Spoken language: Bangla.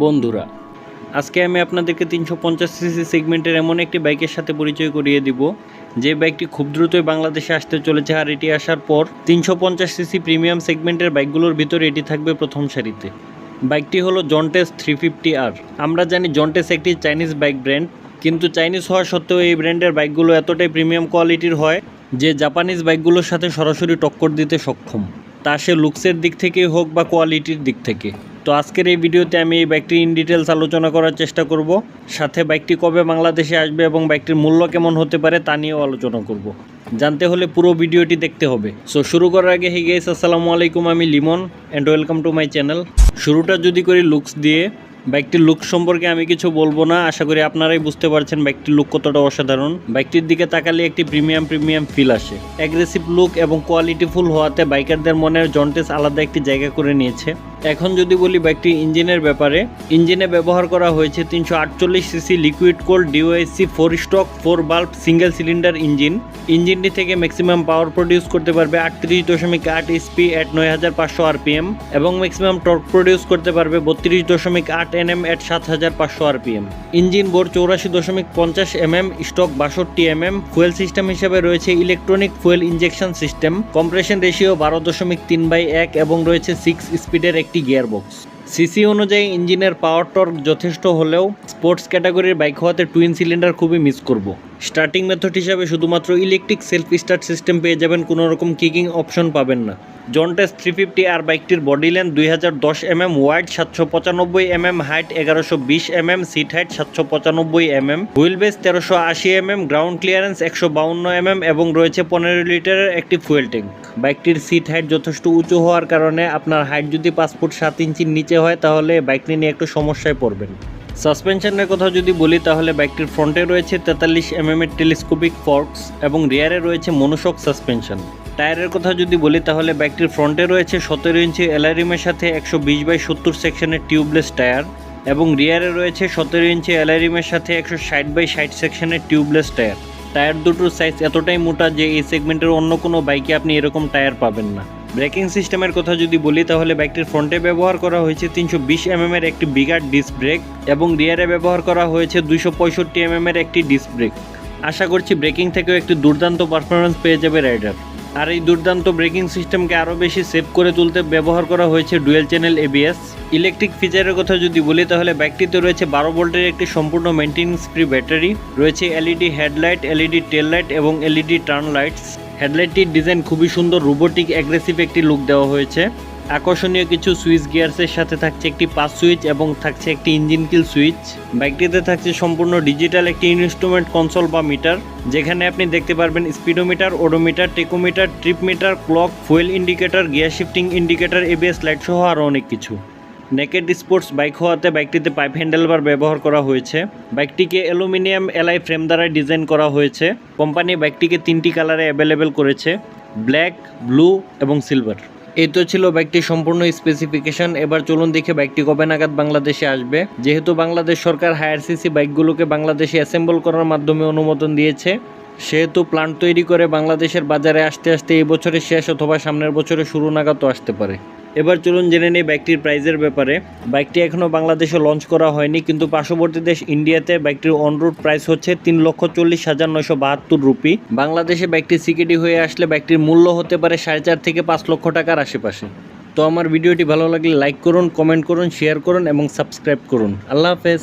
বন্ধুরা, আজকে আমি আপনাদেরকে তিনশো পঞ্চাশ সিসি সেগমেন্টের এমন একটি বাইকের সাথে পরিচয় করিয়ে দিব। যে বাইকটি খুব দ্রুতই বাংলাদেশে আসতে চলেছে আর এটি আসার পর তিনশো পঞ্চাশ সিসি প্রিমিয়াম সেগমেন্টের বাইকগুলোর ভিতরে এটি থাকবে প্রথম সারিতে। বাইকটি হলো জন্টেস থ্রি ফিফটি আর আমরা জানি জন্টেস একটি চাইনিজ বাইক ব্র্যান্ড কিন্তু চাইনিজ হওয়া সত্ত্বেও এই ব্র্যান্ডের বাইকগুলো এতটাই প্রিমিয়াম কোয়ালিটির হয় যে জাপানিজ বাইকগুলোর সাথে সরাসরি টক্কর দিতে সক্ষম। তা সে লুকসের দিক থেকেই হোক বা কোয়ালিটির দিক থেকে। তো আজকের এই ভিডিওতে আমি এই বাইকটি ইন ডিটেলস আলোচনা করার চেষ্টা করব। সাথে বাইকটি কবে বাংলাদেশে আসবে এবং বাইকটির মূল্য কেমন হতে পারে তা নিয়েও আলোচনা করব। জানতে হলে পুরো ভিডিওটি দেখতে হবে। সো শুরু করার আগে হে গেস আসসালামু আলাইকুম, আমি Limon and welcome to my channel শুরুটা যদি করি লুকস দিয়ে বাইকটির লুক সম্পর্কে আমি কিছু বলব না। আশা করি আপনারাই বুঝতে পারছেন বাইকটির লুক কতটা অসাধারণ। বাইকটির দিকে তাকালে একটি প্রিমিয়াম প্রিমিয়াম ফিল আসে। অ্যাগ্রেসিভ লুক এবং কোয়ালিটিফুল হওয়াতে বাইকারদের মনের জন্টেস আলাদা একটি জায়গা করে নিয়েছে। এখন যদি বলি বাইকটির ইঞ্জিনের ব্যাপারে, ইঞ্জিনে ব্যবহার করা হয়েছে তিনশো আটচল্লিশ CC liquid cooled DOHC four stroke four bulb single cylinder engine ইঞ্জিনটি থেকে ম্যাক্সিমাম পাওয়ার প্রডিউস করতে পারবে আটত্রিশ দশমিক আট এসপি অ্যাট নয় হাজার পাঁচশো আরপিএম এবং ম্যাক্সিমাম টর্ক প্রডিউস করতে পারবে বত্রিশ দশমিক আট এনএম অ্যাট সাত হাজার পাঁচশো আরপিএম ইঞ্জিন বোর চৌরাশি দশমিক পঞ্চাশ এমএম স্টক বাষট্টি এমএম ফুয়েল সিস্টেম হিসেবে রয়েছে electronic fuel injection system compression ratio বারো দশমিক তিন বাই এক এবং রয়েছে সিক্স স্পিডের একটি গিয়ারবক্স। সিসি অনুযায়ী ইঞ্জিনের পাওয়ার টর্ক যথেষ্ট হলেও স্পোর্টস ক্যাটাগরির বাইক হওয়াতে টুইন সিলিন্ডার খুবই মিস করব। স্টার্টিং মেথড হিসাবে শুধুমাত্র ইলেকট্রিক সেলফ স্টার্ট সিস্টেম পেয়ে যাবেন কোনো রকম কিকিং অপশন পাবেন না। জন্টেস থ্রি ফিফটি আর বাইকটির বডি লেন্থ দুই হাজার দশ এমএম ওয়াইড সাতশো পঁচানব্বই এমএম হাইট এগারোশো বিশ এমএম সিট হাইট সাতশো পঁচানব্বই এমএম হুইল বেস তেরোশো আশি এমএম গ্রাউন্ড ক্লিয়ারেন্স একশো বাউন্ন এমএম এবং রয়েছে পনেরো লিটারের একটি ফুয়েল ট্যাঙ্ক বাইকটির সিট হাইট যথেষ্ট উঁচু হওয়ার কারণে আপনার হাইট যদি পাঁচ ফুট সাত ইঞ্চির নিচে হয়, তাহলে বাইকটি নিয়ে একটু সমস্যায় পড়বেন। সাসপেনশনের কথা যদি বলি, তাহলে বাইকটির ফ্রন্টে রয়েছে তেতাল্লিশ এমএম এর টেলিস্কোপিক ফর্কস এবং রিয়ারে রয়েছে মনোশক সাসপেনশন টায়ারের কথা যদি বলি, তাহলে বাইকটির ফ্রন্টে রয়েছে সতেরো ইঞ্চি অ্যালারিমের সাথে একশো বিশ বাই সত্তর সেকশনের টিউবলেস টায়ার এবং রিয়ারে রয়েছে সতেরো ইঞ্চি অ্যালারিমের সাথে একশো ষাট বাই ষাট সেকশনের টিউবলেস টায়ার টায়ার দুটোর সাইজ এতটাই মোটা যে এই সেগমেন্টের অন্য কোনো বাইকে আপনি এরকম টায়ার পাবেন না। ব্রেকিং সিস্টেমের কথা যদি বলি, তাহলে বাইকটির ফ্রন্টে ব্যবহার করা হয়েছে তিনশো বিশ এমএম এর একটি বিগার ডিস্ক ব্রেক এবং রিয়ারে ব্যবহার করা হয়েছে দুশো পঁয়ষট্টি এমএম এর একটি ডিস্ক ব্রেক আশা করছি ব্রেকিং থেকেও একটি দুর্দান্ত পারফরমেন্স পেয়ে যাবে রাইডার আর এই দুর্দান্ত ব্রেকিং সিস্টেমকে আরও বেশি সেভ করে তুলতে ব্যবহার করা হয়েছে ডুয়েল চ্যানেল এবিএস ইলেকট্রিক ফিচারের কথা যদি বলি, তাহলে ব্যাগটিতে রয়েছে বারো ভোল্টের একটি সম্পূর্ণ মেনটেন্স ফ্রি ব্যাটারি রয়েছে LED headlight LED tail light এবং এলইডি টার্ন লাইটস হেডলাইটটির ডিজাইন খুবই সুন্দর রোবোটিক অ্যাগ্রেসিভ একটি লুক দেওয়া হয়েছে। আকর্ষণীয় কিছু সুইচ গিয়ার্সের সাথে থাকছে একটি পাস সুইচ এবং থাকছে একটি ইঞ্জিন কিল সুইচ। বাইকটিতে থাকছে সম্পূর্ণ ডিজিটাল একটি ইনস্ট্রুমেন্ট, কনসোল বা মিটার, যেখানে আপনি দেখতে পারবেন speedometer, odometer, tachometer, trip meter, clock, fuel indicator, gear shifting indicator, ABS, light সহ আরও অনেক কিছু। নেকেড স্পোর্টস বাইক হওয়াতে বাইকটিতে পাইপ হ্যান্ডেলবার ব্যবহার করা হয়েছে। বাইকটিকে অ্যালুমিনিয়াম এলাই ফ্রেম দ্বারা ডিজাইন করা হয়েছে। কোম্পানি বাইকটিকে তিনটি কালারে অ্যাভেলেবেল করেছে, ব্ল্যাক, ব্লু এবং সিলভার। এই তো ছিল ব্যাগটি সম্পূর্ণ স্পেসিফিকেশন এবার চলুন দেখে ব্যাগটি কবে নাগাদ বাংলাদেশে আসবে। যেহেতু বাংলাদেশ সরকার হায়ার সিসি বাইকগুলোকে বাংলাদেশে অ্যাসেম্বল করার মাধ্যমে অনুমোদন দিয়েছে। সেহেতু প্লান্ট তৈরি করে বাংলাদেশের বাজারে আসতে আসতে এই বছরের শেষ অথবা সামনের বছরে শুরু নাগাদও আসতে পারে। এবার চলুন জেনে নেই বাইকটির প্রাইজের ব্যাপারে। বাইকটি এখনও বাংলাদেশে লঞ্চ করা হয়নি, কিন্তু পার্শ্ববর্তী দেশ ইন্ডিয়াতে বাইকটির অনরুট প্রাইস হচ্ছে তিন লক্ষ চল্লিশ হাজার নয়শো বাহাত্তর রুপি। বাংলাদেশে বাইকটি সিকিডি হয়ে আসলে বাইকটির মূল্য হতে পারে সাড়ে চার থেকে পাঁচ লক্ষ টাকার আশেপাশে। তো আমার ভিডিওটি ভালো লাগলে লাইক করুন কমেন্ট করুন শেয়ার করুন এবং সাবস্ক্রাইব করুন। আল্লাহ হাফেজ।